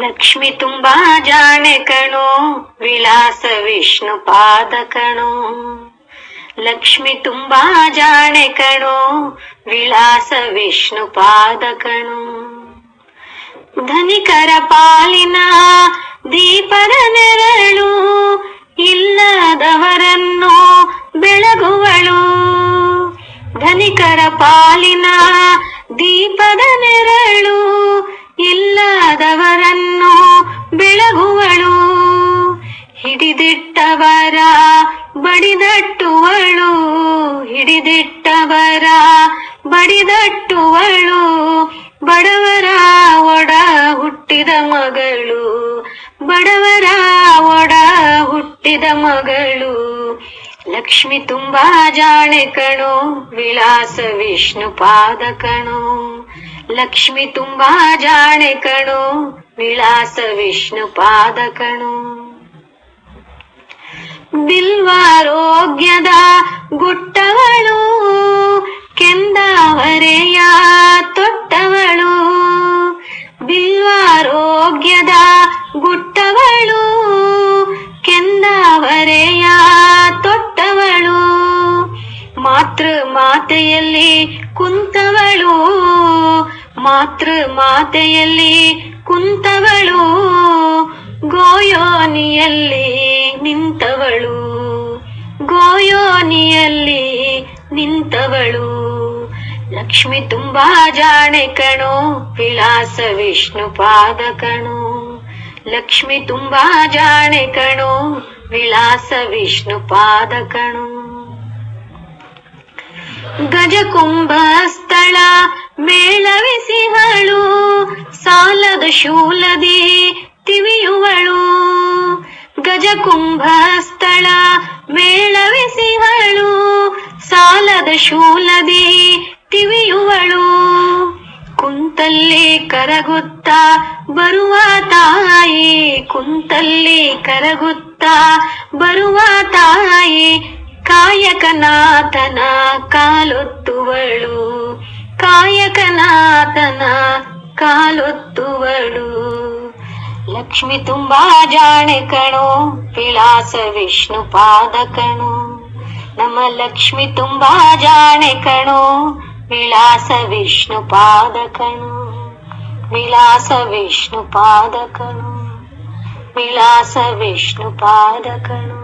ಲಕ್ಷ್ಮಿ ತುಂಬಾ ಜಾಣೆ ಕಣೋ, ವಿಳಾಸ ವಿಷ್ಣು ಪಾದ ಕಣೋ. ಲಕ್ಷ್ಮಿ ತುಂಬಾ ಜಾಣೆ ಕಣೋ, ವಿಳಾಸ ವಿಷ್ಣು ಪಾದ ಕಣೋ. ಧನಿಕರ ಪಾಲಿನ ದೀಪದ ನೆರಳು, ಇಲ್ಲದವರನ್ನು ಬೆಳಗುವಳು. ಧನಿಕರ ಪಾಲಿನ ದೀಪದ ನೆರಳು ಇಲ್ಲದವರನ್ನು ಮಗಳು. ಬಡವರ ಒಡ ಹುಟ್ಟಿದ ಮಗಳು. ಲಕ್ಷ್ಮಿ ತುಂಬಾ ಜಾಣೆ ಕಣೋ, ವಿಳಾಸ ವಿಷ್ಣು ಪಾದ ಕಣೋ. ಲಕ್ಷ್ಮಿ ತುಂಬಾ ಜಾಣೆ ಕಣೋ, ವಿಳಾಸ ವಿಷ್ಣು ಪಾದ ಕಣೋ. ಬಿಲ್ವಾರೋಗ್ಯದ ಗುಟ್ಟವಳು ಕೆಂದಾವರೆಯ ಗುಟ್ಟವಳು, ಕೆಂದವರೆಯ ತೊಟ್ಟವಳು, ಮಾತೃ ಮಾತೆಯಲ್ಲಿ ಕುಂತವಳು, ಮಾತೃ ಮಾತೆಯಲ್ಲಿ ಕುಂತವಳು, ಗೋಯೋನಿಯಲ್ಲಿ ನಿಂತವಳು ಗೋಯೋನಿಯಲ್ಲಿ ನಿಂತವಳು. ಲಕ್ಷ್ಮಿ ತುಂಬಾ ಜಾಣೆ ಕಣೋ, ವಿಳಾಸ ವಿಷ್ಣು ಪಾದ ಕಣೋ. ಲಕ್ಷ್ಮಿ ತುಂಬಾ ಜಾಣೆ ಕಣು ವಿಳಾಸ ವಿಷ್ಣು ಪಾದ ಕಣು ಗಜ ಕುಂಭ ಸ್ಥಳ ಮೇಳವಿಸಿಹಳು ಸಾಲದ ಶೂಲದಿ ತಿವಿಯುವಳು. ಗಜಕುಂಭ ಸ್ಥಳ ಮೇಳವಿಸಿಹಳು ಸಾಲದ ಶೂಲದಿ ಕುಂತಲ್ಲಿ ಕರಗುತ್ತ, ಬರುವ ತಾಯಿ ಕುಂತಲ್ಲಿ ಕರಗುತ್ತ, ಬರುವ ತಾಯಿ ಕಾಯಕನಾಥನ ಕಾಲೊತ್ತುವಳು ಕಾಯಕನಾಥನ ಕಾಲೊತ್ತುವಳು. ಲಕ್ಷ್ಮಿ ತುಂಬಾ ಜಾಣೆ ಕಣೋ, ವಿಳಾಸ ವಿಷ್ಣು ಪಾದ ಕಣೋ ನಮ್ಮ ಲಕ್ಷ್ಮಿ ತುಂಬಾ ಜಾಣೆ ಕಣೋ, ವಿಳಾಸ ವಿಷ್ಣು ಪಾದ ಕಣೋ ವಿಳಾಸ ವಿಷ್ಣು ಪಾದ ಕಣೋ ವಿಳಾಸ ವಿಷ್ಣು ಪಾದ ಕಣೋ